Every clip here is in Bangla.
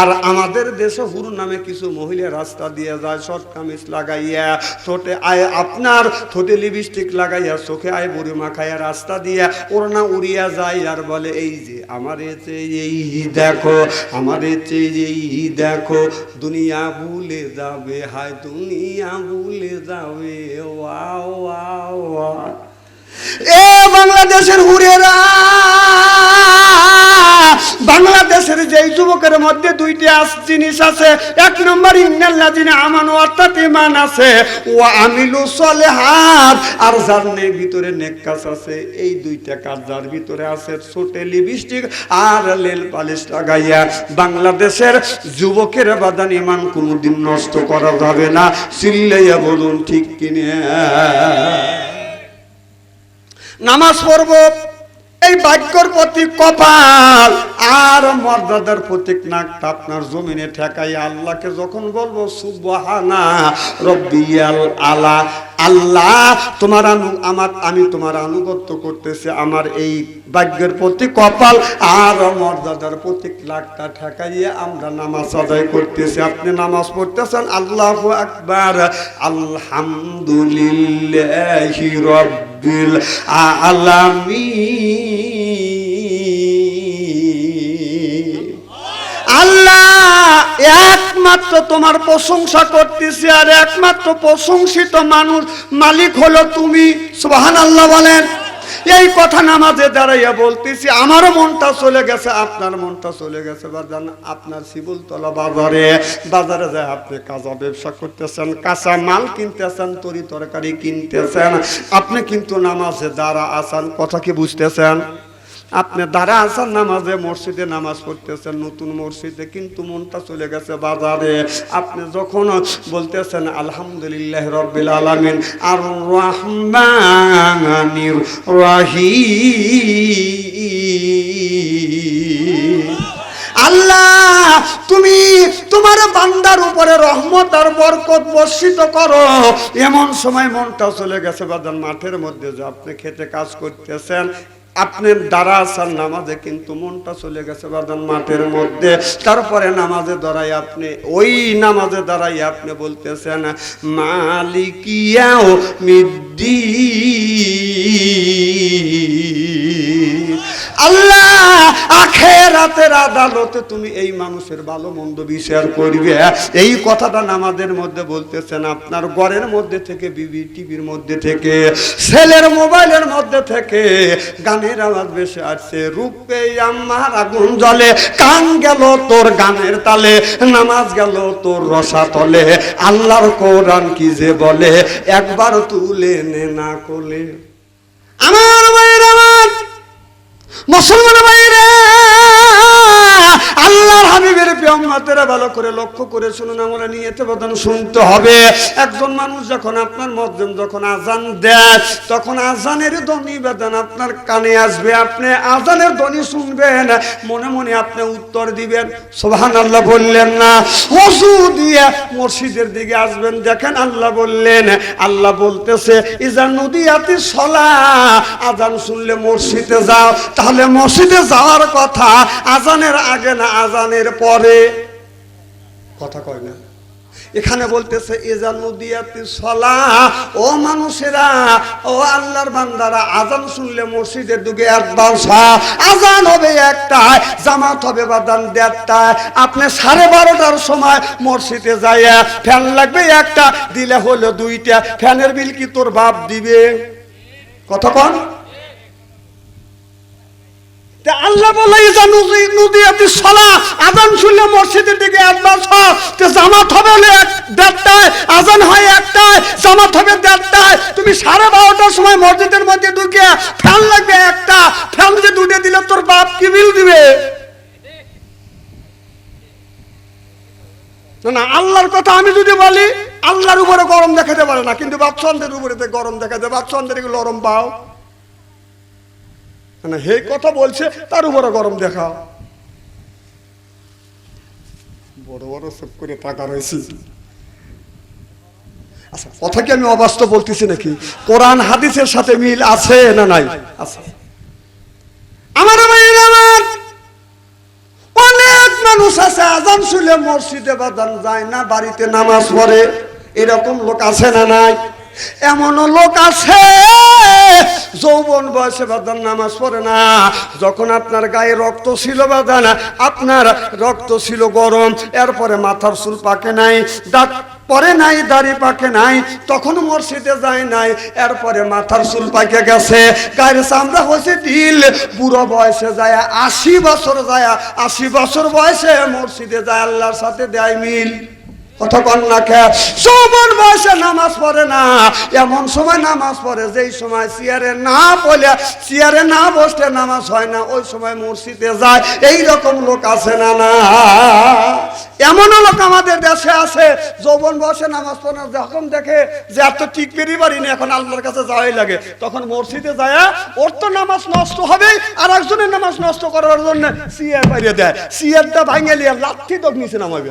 আর আমাদের দেশে হুরু নামে কিছু মহিলা রাস্তা দিয়ে যায়, শর্ট কামিজ লাগাইয়া, ঠোঁটে আয় আপনার, ঠোঁটে লিপস্টিক লাগাইয়া, চোখে আয় বুড়ি মাখাইয়া রাস্তা দিয়া, ওড়না উড়িয়া যায় আর বলে, এই যে আমার এতে এই দেখো, আমার এতে এই দেখো, দুনিয়া ভুলে যাবে, হায় দুনিয়া ভুলে যাবে ওয়াও ওয়াও। এ বাংলাদেশের হুরেরা! বাংলাদেশের যেই যুবকের মধ্যে দুইটি জিনিস আছে, এক নম্বর, ইন্নাল্লাযিনা আমানু, অর্থাৎ ঈমান আছে। ও আমিলু সলিহাত। আর যার নেই ভিতরে নেক আছে, এই দুইটা কাজ যার ভিতরে আছে ছোটে লিপস্টিক আর লেল পালিশ লাগাইয়া। বাংলাদেশের যুবকের বাদান ইমান কোনোদিন নষ্ট করা যাবে না। চিল্লাইয়া বলুন, ঠিক কিনে? নামাজ পড়ব এই বাক্যর প্রতি কপাল আর মর্যাদার প্রতীক নাকটা আপনার জমিনে ঠেকাই আল্লাহকে যখন বলব, সুবহানা রব্বিয়াল আলা, আল্লাহ তোমার আমার, আমি তোমার আনুগত্য করতেছি, আমার এই ভাগ্যের প্রতি কপাল আর মর্যাদার প্রতীক লাখটা ঠেকাইয়ে আমরা নামাজ আদায় করতেছি। আপনি নামাজ পড়তেছেন, আল্লাহ আকবার, আলহামদুলিল্লাহি রব্বিল আলামিন আল্লাহ, একমাত্র তোমার প্রশংসা করতেছি আর একমাত্র প্রশংসিত মানুষ মালিক হলো তুমি। সোহান আল্লাহ বলেন। এই কথা নামাজে দাঁড়াইয়া বলতেছি, আমারও মনটা চলে গেছে, আপনার মনটা চলে গেছে আপনার শিবুলতলা বাজারে বাজারে যায় আপনি কাঁচা ব্যবসা করতেছেন, কাঁচা মাল কিনতেছেন, তরি তরকারি কিনতেছেন, আপনি কিন্তু নামাজে দাঁড়া আসান কথা কি বুঝতেছেন? আপনি দাঁড়া আসার নামাজে, মসজিদে নামাজ পড়তেছেন, নতুন মসজিদে, কিন্তু মনটা চলে গেছে বাজারে। আপনি যখন বলতেছেন, আলহামদুলিল্লাহ রব্বিল আলামিন আর রহমানির রহিম। আল্লাহ, তুমি তোমার বান্দার উপরে রহমত আর বরকত বর্ষিত করো। এমন সময় মনটা চলে গেছে বাদান মাঠের মধ্যে যে আপনি খেতে কাজ করতেছেন আপনি দাঁড়া আসার নামাজে কিন্তু মনটা চলে গেছে বাদান মাঠের মধ্যে। তারপরে নামাজে দাঁড়াই আপনি, ওই নামাজে দাঁড়াই আপনি বলতেছেন মালিকিয়াও মিদ্দি আখেরাতের আদালতে তুমি এই মানুষের ভালো মন্দ বিচার করবে। এই কথাটা মধ্যে বলতেছেন, আপনার মধ্যে থেকে, বিবি টিভির মধ্যে থেকে, ছেলের মোবাইলের মধ্যে থেকে গানের আওয়াজ বেশি আসছে। রূপে আমার আগুন জলে কান গেল তোর গানের তালে, নামাজ গেল তোর রসা তলে। আল্লাহর কোরআন কি যে বলে, একবার তুলে নে না কোলে আমার আমার মুসলমান ভাইরা হাবিবের ভালো করে লক্ষ্য করে শুনুন, আমরা শুনতে হবে। একজন মানুষ যখন আপনার যখন আজান দেয়, তখন আজানের ধ্বনি বেদন আপনার কানে আসবে। আপনি আজানের ধ্বনি শুনবেন, মনে মনে আপনি উত্তর দিবেন। সোহান আল্লাহ বললেন না হসু দিয়ে মসজিদের দিকে আসবেন। দেখেন আল্লাহ বললেন, আল্লাহ বলতেছে ইজান নদীয়াতি সলা আজান শুনলে মসজিদে যাও। তাহলে মসজিদে যাওয়ার কথা আজানের আগে না আজানের পরে? কথা কয় না। এখানে বলতেছে সলা, ও মানুষেরা, ও আল্লাহর বান্দারা, আজান শুনলে মসজিদের দিকে হয় আজান হবে একটায়, জামাত হবে বাদান দেড়টায়। আপনি সাড়ে বারোটার সময় মসজিদে যাইয়া ফ্যান লাগবে একটা, দিলে হলো দুইটা, ফ্যানের বিল কি তোর বাপ দিবে? কথা তা আল্লাহ বলে আজান শুনলে মসজিদের দিকে জামাত হবে আজান হয় একটায়, জামাত হবে দেড়টায়। তুমি সাড়ে বারোটার সময় মসজিদের মধ্যে ঢুকে ফ্যান লাগবে একটা। ফ্যান যে দুটে দিলে তোর বাপ কি বিল দিবে? না আল্লাহর কথা আমি যদি বলি, আল্লাহর উপরে গরম দেখাতে পারে না, কিন্তু বাচ্চাদের উপরে গরম দেখাতে বাচ্চাদের গরম পাও। না হে কথা বলছে, তার উপরে গরম দেখাও। বড় বড় সব করে টাকা রয়েছে। আচ্ছা কথা কি আমি অবাস্তব বলতেছি নাকি? কোরআন, হাদিসের সাথে মিল আছে না নাই? আছে আমার ভাইয়ের আমার, অনেক মানুষ আছে, আজান শুলে মসজিদে বাদান যায় না, বাড়িতে নামাজ পড়ে। এরকম লোক আছে না নাই? এমনও লোক আছে, যৌবন বয়সে বাদান, নামাজ পড়ে না। যখন আপনার গায়ে রক্ত ছিল বাদান, আপনার রক্ত ছিল গরম, এরপরে মাথার চুল পাকে নাই, দাঁত পরে নাই, দাড়ি পাকে নাই, তখন মসজিদে যায় নাই, এরপরে মাথার চুল পাকে গেছে। গায়ের চামড়া হয়েছে ঢিল, বুড়ো বয়সে যায় আশি বছর যায়, আশি বছর বয়সে মসজিদে যায়, আল্লাহর সাথে দেয় মিল। নামাজ পড়ে না, এমন সময় নামাজ পড়ে, যেই সময় চেয়ারে না চেয়ারে না বসলে নামাজ হয় না, ওই সময় মসজিদে যায় এই রকম লোক আছে না না? এমনও লোক আমাদের দেশে আছে, যৌবন বয়সে নামাজ পড়ে যখন দেখে যে এত ঠিক পারি না এখন আল্লাহর কাছে যাওয়াই লাগে। তখন মসজিদে যায়, ওর তো নামাজ নষ্ট হবে আর একজনের নামাজ নষ্ট করার জন্য সিয়ার পাইয়ে দেয় সিয়ারটা ভাঙে নিয়ে লাঠি তো নিচে নামাবে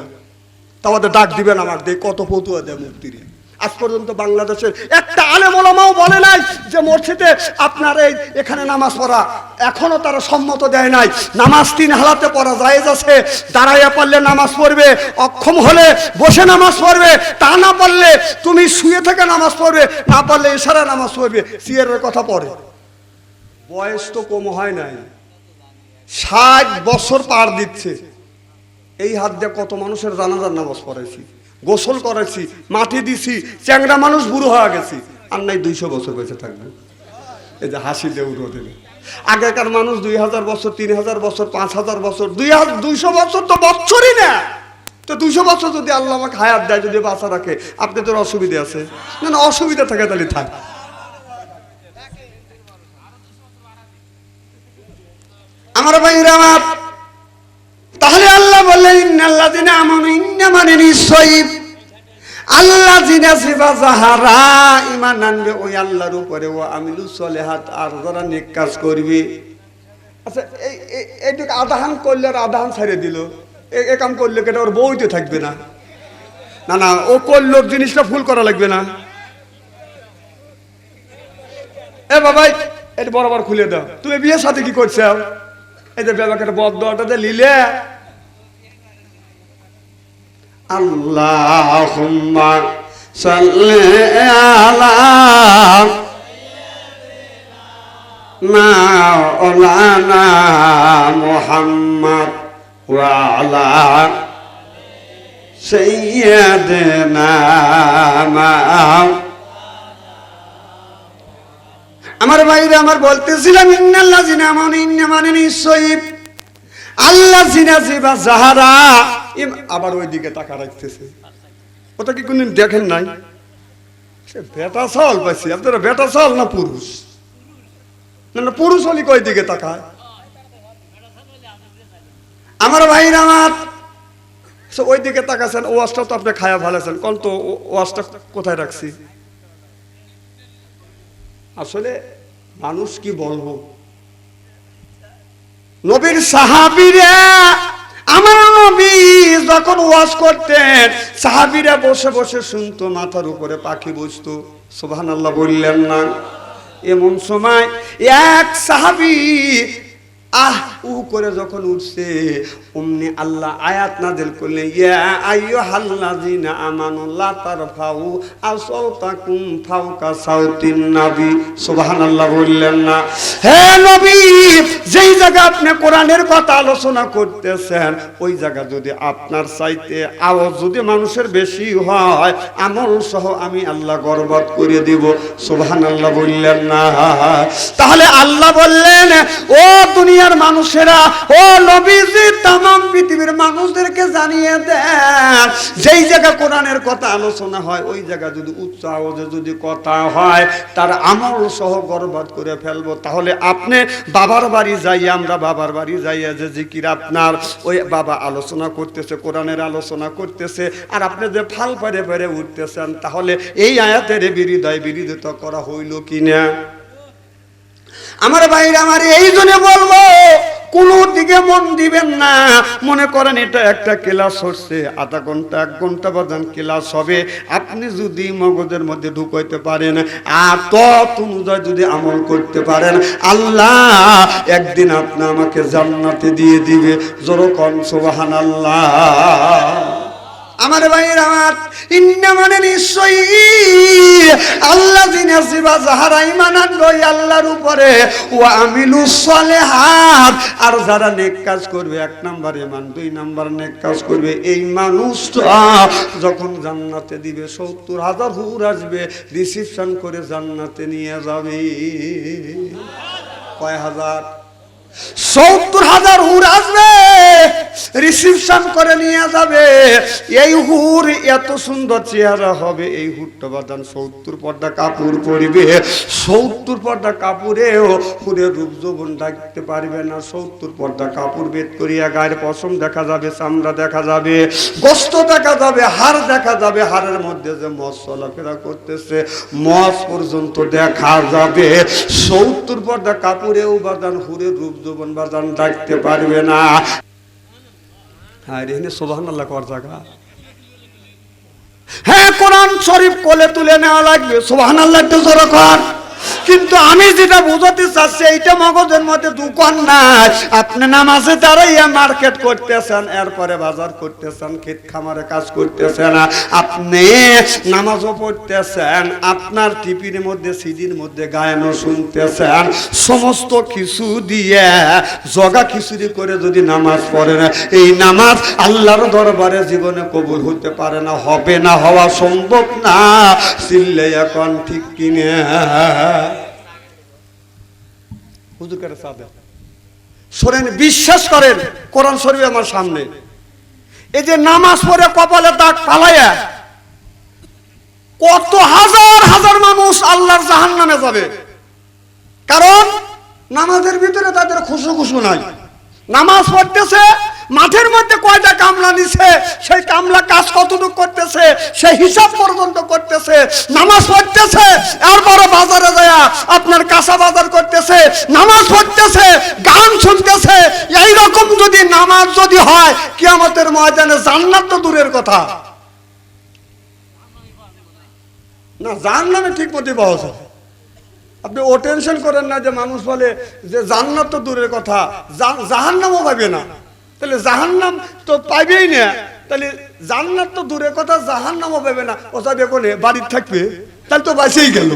তাদের ডাক দিবেন আমার দিয়ে কত ফতুয়া দেয় মুক্তিরে আজ পর্যন্ত বাংলাদেশের একটা আলেমোলামাও বলে নাই যে মসজিদে আপনার এই এখানে নামাজ পড়া, এখনও তারা সম্মত দেয় নাই। নামাজ তিন হালাতে পড়া জায়েজ আছে, দাঁড়াইয়া পারলে নামাজ পড়বে, অক্ষম হলে বসে নামাজ পড়বে, তা না পারলে তুমি শুয়ে থেকে নামাজ পড়বে, না পারলে ইশারা নামাজ পড়বে, সিয়ারের কথা পড়ে। বয়স তো কম হয় নাই। ষাট বছর পার দিচ্ছে। এই হাত দিয়ে কত মানুষের জানাজার নামাজ পড়াইছি, গোসল করেছি মাটি দিছি, চ্যাংরা মানুষ বুড়ো হয়ে গেছি। আর নাই দুইশো বছর বেঁচে থাকবে। এই যে হাসি দিয়ে উঠো দেবে আগেকার মানুষ দুই হাজার বছর, তিন হাজার বছর, পাঁচ হাজার বছর, দুই হাজার দুইশো বছর তো বছরই না। তো দুইশো বছর যদি আল্লাহ আমাকে হায়াত দেয়, যদি বাঁচা রাখে আপনি তোর অসুবিধা আছে। না না, অসুবিধা থাকে তাহলে থাক। আমার ভাইরা আমার বললেন ইন্নাল্লাহ ইন্না নিশ্চয়ই আল্লাহ জিনা সিবা যাহারা ইমান আনবে, ওই আল্লাহর উপরে ও আমিলু সলেহাত, আর যারা নেক কাজ করবে। আচ্ছা করলে ছেড়ে দিল। এ- কাম করলে কেটে ওর থাকবে না? না না, ও করল, জিনিসটা ফুল করা লাগবে না। এ বাবাই এটা বরাবর খুলে দাও। তুমি বিয়ের সাথে কি করছ? এই যে ব্যাপারটা বদ দেওয়াটা লিলে। আলা মাওলানা মুহাম্মদ ওয়া আলা সাইয়্যিদিনা মা- আমার বাইরে আমার বলতেছিলাম ইন্নাল্লাহ জিনা মানে মানে নিশ্চয়ই আল্লাহ জিনা জিবা যাহারা আবার ওই দিকে তাকা রাখতেছে। ওটা কি কোনদিন দেখেন নাই? সে বেটা চাল পাইছি। আপনারা বেটা চাল না পুরুষ? না পুরুষ হলি কই দিকে তাকায়? আমার ভাইরা আমার। ওই দিকে তাকাছেন, ওয়াজটা তো আপনি খায়া ভালেছেন কোন তো ও- ওয়াজটা কোথায় রাখছি? আসলে মানুষ কি বলব? নবীর সাহাবিরা, আমার নবী যখন ওয়াজ করতেন, সাহাবিরা বসে বসে শুনতো, মাথার উপরে পাখি বসতো। সোভান আল্লাহ বললেন না। এমন সময় এক সাহাবি, আহ উ করে যখন উঠছে, অমনি আল্লাহ আয়াত নাজিল করলে ইয়া আইয়ো হাল্লাযিনা আমানু লা তারফাউ আসাউতাকুম ফাওকা সাউতিন নবী। সুবহানাল্লাহ বললেন না। হে নবী, যেই জায়গা আপনি কোরআনের কথা আলোচনা করতেছেন, ওই জায়গা যদি আপনার চাইতে আওয়াজ যদি মানুষের বেশি হয়, আমল সহ আমি আল্লাহ গর্বত করে দিব। সুবহানাল্লাহ বললেন না। তাহলে আল্লাহ বললেন, ও দুনিয়ার মানুষেরা, ও নবীজি, তামাম পৃথিবীর মানুষদেরকে জানিয়ে দেন যেই জায়গা কোরআনের কথা আলোচনা হয়, ওই জায়গা যদি আওয়াজে যদি কথা হয়, তার আমল সহ গর্বাত করে ফেলব। তাহলে আপনি বাবার বাড়ি যাই আমরা বাবার বাড়ি যাইয়া যে জিকির আপনার, ওই বাবা আলোচনা করতেছে, কোরআনের আলোচনা করতেছে, আর আপনি যে ফাল পারে পারে উঠতেছেন, তাহলে এই আয়াতের বিরোধায় বিরোধিতা করা হইল কিনা? আমার ভাইরা, আমার এই জন্য বলব কোনো দিকে মন দিবেন না। মনে করেন এটা একটা ক্লাস হচ্ছে, আধা ঘণ্টা, এক ঘণ্টা বাদান ক্লাস হবে। আপনি যদি মগজের মধ্যে ঢুকাইতে পারেন আর তত অনুযায়ী যদি আমল করতে পারেন, আল্লাহ একদিন আপনি আমাকে জান্নাতে দিয়ে দিবে। জোরকম সোবাহান আল্লাহ আমার ভাইয়ের আমার ইন্না মানে নিশ্চয়ই আল্লাহ দিনে জিবা যাহারা ইমানান রই আল্লাহর উপরে ও আমিলু সালেহাত। আর যারা নেক কাজ করবে, এক নাম্বার ইমান দুই নাম্বার নেক কাজ করবে, এই মানুষটা যখন জান্নাতে দিবে, সত্তর হাজার হুর আসবে, রিসিপশন করে জান্নাতে নিয়ে যাবে। কয় হাজার? সত্তর হাজার হুর আসবে। রিসিপশন করে নিয়ে যাবে। এই হুর এত সুন্দর চেহারা হবে। এই হুরটা বাদান সত্তর পর্দা কাপড় পরিবে। সত্তর পর্দা কাপড়েও হুরের রূপ যৌবন ডাকতে পারবে না। সত্তর পর্দা কাপড় বেদ করিয়া গায়ের পশম দেখা যাবে, চামড়া দেখা যাবে, গোস্ত দেখা যাবে, হাড় দেখা যাবে। হাড়ের মধ্যে যে মস চলাফেরা করতেছে, মস পর্যন্ত দেখা যাবে। সত্তর পর্দা কাপড়েও বাদান হুরের রূপ যৌবন বাদান ডাকতে পারবে না। হ্যাঁ এখানে সোবাহান আল্লাহ কর জায়গা হ্যাঁ কোরআন শরীফ কোলে তুলে নেওয়া লাগবে। সোবাহান আল্লাহ একটু জোর কর। কিন্তু আমি যেটা বোঝাতে চাচ্ছি, এইটা মগজের মধ্যে দোকান নাই। আপনি নামাজে দাঁড়াইয়া মার্কেট করতেছেন, এরপরে বাজার করতেছেন ক্ষেত খামারে কাজ করতেছেন আপনি নামাজও পড়তেছেন, আপনার টিপির মধ্যে সিডির মধ্যে গায়নও শুনতেছেন। সমস্ত কিছু দিয়ে, জগা খিচুড়ি করে যদি নামাজ পড়েন, এই নামাজ আল্লাহর দরবারে জীবনে কবুল হতে পারে না, হবে না, হওয়া সম্ভব না। চিল্লে এখন ঠিক কিনে? হুজুর কাছে চাঁদে শোনেন বিশ্বাস করেন, কোরআন শরীফ আমার সামনে। এই যে নামাজ পড়ে কপালে দাগ পালাইয়া কত হাজার হাজার মানুষ আল্লাহর জাহান নামে যাবে। কারণ নামাজের ভিতরে তাদের খুশু খুশু নাই। নামাজ পড়তেছে, মাঠের মধ্যে কয়টা কামলা নিছে, সেই কামলা কাজ কতটুকু করতেছে, সেই হিসাব পর্যন্ত করতেছে, নামাজ পড়তেছে, এরপরে বাজারে যায় আপনার কাঁচা বাজার করতেছে নামাজ পড়তেছে, গান শুনতেছে এই রকম যদি নামাজ যদি হয়, কিয়ামতের ময়দানে জান্নাত তো দূরের কথা। না জান নামে ঠিক মতো পাওয়া আপনি ও টেনশন করেন না যে মানুষ বলে যে জান্নাত তো দূরের কথা জাহান নামও পাবে না। তাহলে জাহান নাম তো পাইবেই না। তাহলে জান্নাত তো দূরের কথা জাহান নামও পাবে না। ও যাবে কোনে বাড়ির থাকবে, তাহলে তো বাঁচেই গেল।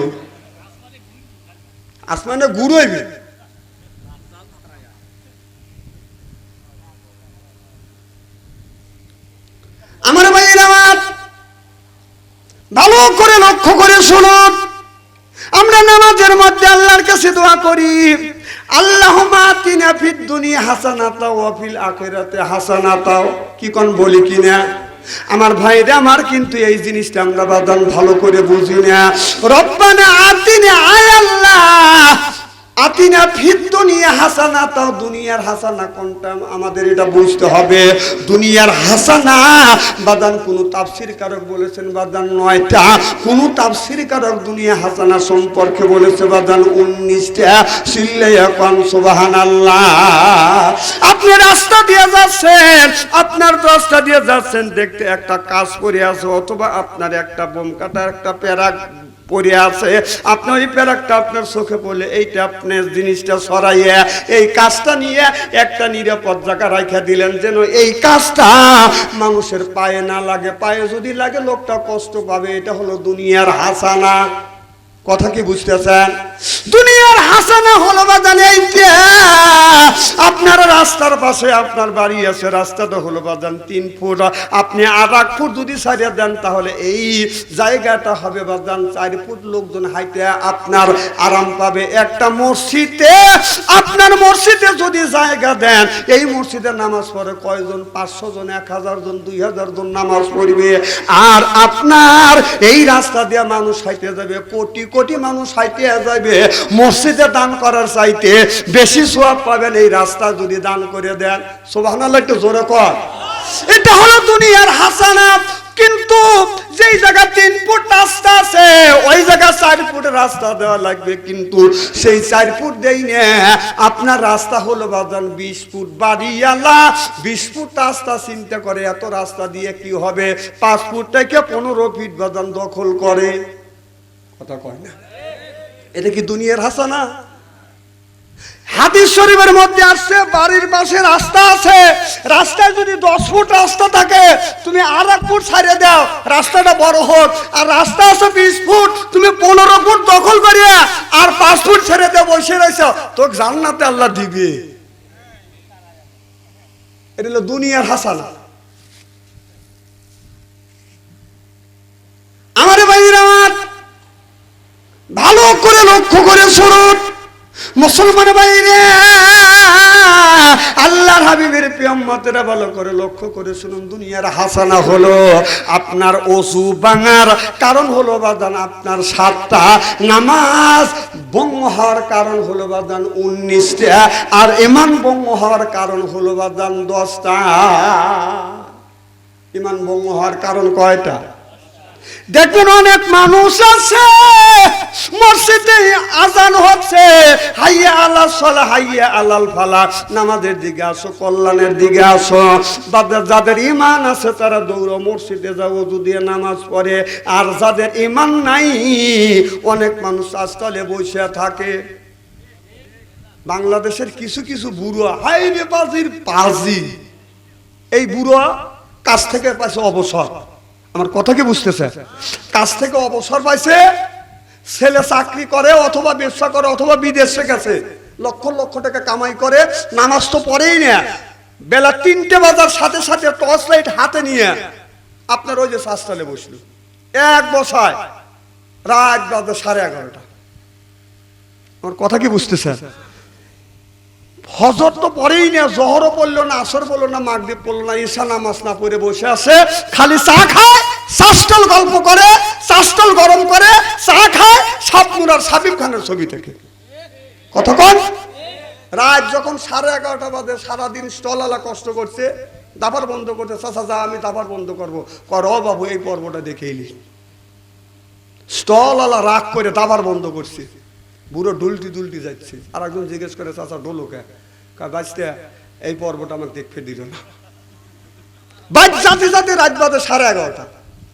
আসমানে গুরু হইবে। আমার ভাইয়ের আমার ভালো করে লক্ষ্য করে শুনুন। আমরা নামাজের মধ্যে আল্লাহর কাছে দোয়া করি। আল্লাহ মাতিনা ফিদ দুনিয়া হাসানাতাও ওয়া ফিল আখিরাতে হাসানাতাও। কি কোন বলি কিনা? আমার ভাইরা, আমার কিন্তু এই জিনিসটা আমরা বাদান ভালো করে বুঝি না। রব্বানা আতিনা আয় আল্লাহ আতিনা ফিদ দুনিয়া হাসানা, তাও দুনিয়ার হাসানা কোনটা আমাদের এটা বুঝতে হবে। দুনিয়ার হাসানা বাদান কোন তাফসির কারক বলেছেন বাদান নয়টা, কোন তাফসির কারক দুনিয়া হাসানা সম্পর্কে বলেছে বাদান উনিশটা। সিল্লে এখন সুবাহান আল্লাহ আপনি রাস্তা দিয়ে যাচ্ছেন, আপনার রাস্তা দিয়ে যাচ্ছেন, দেখতে একটা কাজ করে আছে অথবা আপনার একটা বোম কাটা একটা প্যারাক পড়ে আছে। আপনি ওই প্যারাকটা আপনার চোখে পড়লে এইটা আপনার জিনিসটা সরাইয়া এই কাজটা নিয়ে একটা নিরাপদ জায়গা রাখা দিলেন যেন এই কাজটা মানুষের পায়ে না লাগে। পায়ে যদি লাগে লোকটা কষ্ট পাবে, এটা হলো দুনিয়ার হাসানা। কথা কি বুঝতেছেন? দুনিয়ার হাসানা হলো বা জানে এইটা আপনার রাস্তার পাশে আপনার বাড়ি আছে রাস্তাটা হলো বাজান তিন ফুট। আপনি আর এক ফুট যদি সারিয়ে দেন, তাহলে এই জায়গাটা হবে বাজান চার ফুট লোকজন হাইতে আপনার আরাম পাবে। একটা মসজিদে, আপনার মসজিদে যদি জায়গা দেন, এই মসজিদে নামাজ পড়ে কয়জন? পাঁচশো জন, এক হাজার জন, দুই হাজার জন নামাজ পড়বে। আর আপনার এই রাস্তা দিয়ে মানুষ হাইতে যাবে, কোটি কোটি মানুষ হাইতে যাবে মসজিদে দান করার চাইতে বেশি সোয়াব পাবেন এই রাস্তা যদি দান করে দেন। সোভান একটু জোরে কর এটা হলো দুনিয়ার হাসানা কিন্তু যেই জায়গায় তিন ফুট রাস্তা আছে, ওই জায়গায় চার ফুট রাস্তা দেওয়া লাগবে, কিন্তু সেই চার ফুট দেই না। আপনার রাস্তা হলো বাজান বিশ ফুট বাড়িয়ালা বিশ ফুট রাস্তা চিন্তা করে এত রাস্তা দিয়ে কি হবে? পাঁচ ফুট থেকে পনেরো ফিট বাজান দখল করে। কথা কয় না। এটা কি দুনিয়ার হাসানা হাদিস শরীফের মধ্যে আসছে, বাড়ির পাশে রাস্তা আছে। রাস্তায় যদি দশ ফুট রাস্তা থাকে, তুমি আর এক ফুট ছাড়িয়ে দাও, রাস্তাটা বড় হোক। আর রাস্তা আছে বিশ ফুট, তুমি পনেরো ফুট দখল করিয়া আর পাঁচ ফুট ছেড়ে দিয়ে বসে রয়েছ তোকে জান্নাতে আল্লাহ দিবে। এটা হলো দুনিয়ার হাসানা। আমার ভাইয়ের আমার লক্ষ্য করে শুনুন। মুসলমান বাইরে আল্লাহর হাবিবের পিয়ম্মতেরা ভালো করে লক্ষ্য করে শুনুন, দুনিয়ার হাসানা হলো আপনার ওসু বাঙার কারণ হলো বাদান আপনার সাতটা নামাজ বঙ্গ হওয়ার কারণ হলো বাদান উনিশটা, আর ইমান বঙ্গ হওয়ার কারণ হলো বাদান দশটা। ইমান বঙ্গ হওয়ার কারণ কয়টা? দেখুন অনেক মানুষ আছে, মসজিদে আজান হচ্ছে, হাইয়া আল্লাহ সলা, হাইয়া আলাল ফালা, নামাজের দিকে আসো, কল্যাণের দিকে আসো। বাদের যাদের ইমান আছে, তারা দৌড়, মসজিদে যাও যদি নামাজ পড়ে। আর যাদের ইমান নাই, অনেক মানুষ আজকালে বসে থাকে। বাংলাদেশের কিছু কিছু বুড়ো হাইবে পাজির পাজি। এই বুড়ো কাছ থেকে পাশে অবসর। আমার কথা কি বুঝতেছে? কাছ থেকে অবসর পাইছে, ছেলে চাকরি করে অথবা ব্যবসা করে অথবা বিদেশে গেছে। লক্ষ লক্ষ টাকা কামাই করে, নামাজ তো পড়েই না বেলা তিনটে বাজার সাথে সাথে টর্চ লাইট হাতে নিয়ে আপনার ওই যে শাস্তালে বসল। এক বসায়, রাত বাজে সাড়ে এগারোটা। আমার কথা কি বুঝতেছে? হজর তো পরেই না জহরও পড়ল না, আসর পড়ল না, মাগরীব পড়ল না, ঈশা নামাজ না পড়ে বসে আছে, খালি চা খায় চাষটল গল্প করে চাষটল গরম করে, চা খায় সাপমুরার সাবিব খানের ছবি থেকে কতক্ষণ রাত যখন সাড়ে এগারোটা বাজে, সারাদিন স্টলালা কষ্ট করছে দাবার বন্ধ করতে চাচা যা, আমি দাবার বন্ধ করব। কর বাবু, এই পর্বটা দেখে এলি। স্টলালা রাগ করে দাবার বন্ধ করছে। বুড়ো ডুলটি ডুলটি যাচ্ছে। আর একজন জিজ্ঞেস করে, চাচা, ডোলো কে? বাঁচতে এই পর্বটা আমাকে দেখতে দিল না। বাইক যাতে সাড়ে এগারোটা।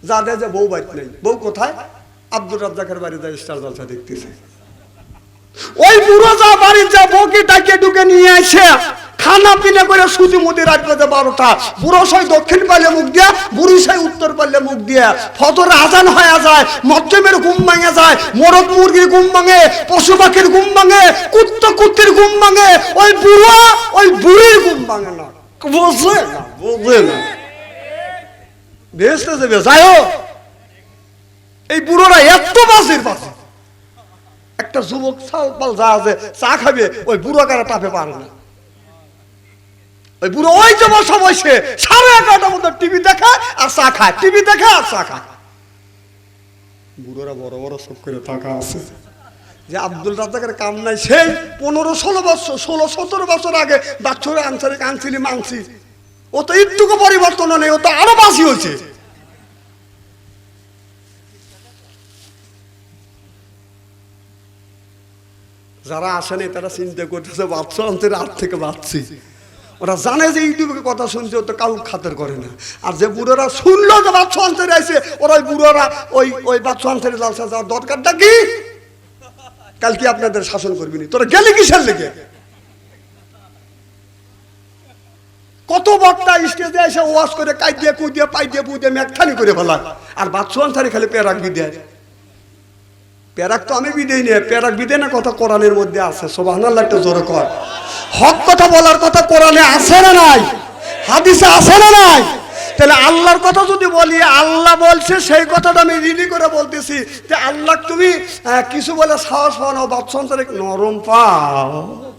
যাদের যে বউ বাইক নেই। কোথায়? জলসা দেখতেছে। ওই বুড়ো যা বাড়ির যা বউকে ডাকে ঢুকে নিয়ে আসে। খানা পিনা করে সুতি মুদি রাত বাজে বারোটা, বুড়ো সাই দক্ষিণ পারলে মুখ দিয়া, বুড়ি সাই উত্তর পারলে মুখ দিয়া। ফতর আজান হয়ে যায়, মধ্যমের ঘুম ভাঙে যায় মোরগ মুরগির ঘুম ভাঙে, পশু পাখির ঘুম ভাঙে, কুত্ত কুত্তির ঘুম ভাঙে, ওই বুড়ো, ওই বুড়ির ঘুম ভাঙে না। একটা যুবক চা খাবে, ওই বুড়ো কারা টাপে পারে না। ওই বুড়ো, ওই যে বসা বসে, সাড়ে এগারোটার মধ্যে টিভি দেখে আর চা খায়। টিভি দেখে আর চা খায়। বুড়োরা বড় বড় সব করে থাকা আছে। যে আব্দুল রাজাকের কাম নাই, সেই পনেরো, ষোলো বছর, ষোলো, সতেরো বছর আগে বাচ্চরে আনসারে, কানছিলি, মানছি। ও তো একটুকু পরিবর্তন নেই ও তো আরও বাসি হয়েছে। যারা আসেনি, তারা চিন্তা করতেছে, বাচ্চা আনতে রাত থেকে বাঁচছি। ওরা জানে যে ইউটিউবে কথা শুনছে তো কাউ খাতের করে না। আর যে বুড়োরা শুনলো যে বাচ্চা আনতে আছে ওরা ওই বুড়োরা ওই ওই বাচ্চা আনতে লালসা যাওয়ার দরকারটা কি? কাল কি আপনাদের শাসন করবি নি। তোরা গেলি কিসের লেগে? কত বক্তা স্টেজে এসে ওয়াশ করে কাই দিয়ে কুই দিয়ে পাই দিয়ে পুই দিয়ে মেঘখানি করে ফেলা আর বাচ্চা আনসারি খালি পেরাক বিদেয়। পেরাক তো আমি বিদেই নিয়ে পেরাক বিদে না কথা কোরআনের মধ্যে আছে। সোবাহান্লাহ একটা জোরে কর হক কথা বলার কথা কোরআনে আছে না নাই? হাদিসে আছে না নাই? তাহলে আল্লাহর কথা যদি বলি, আল্লাহ বলছে, সেই কথাটা আমি রিডি করে বলতেছি। যে আল্লাহ তুমি কিছু বলে সাহস পাও না বাচ্চা নরম পাও।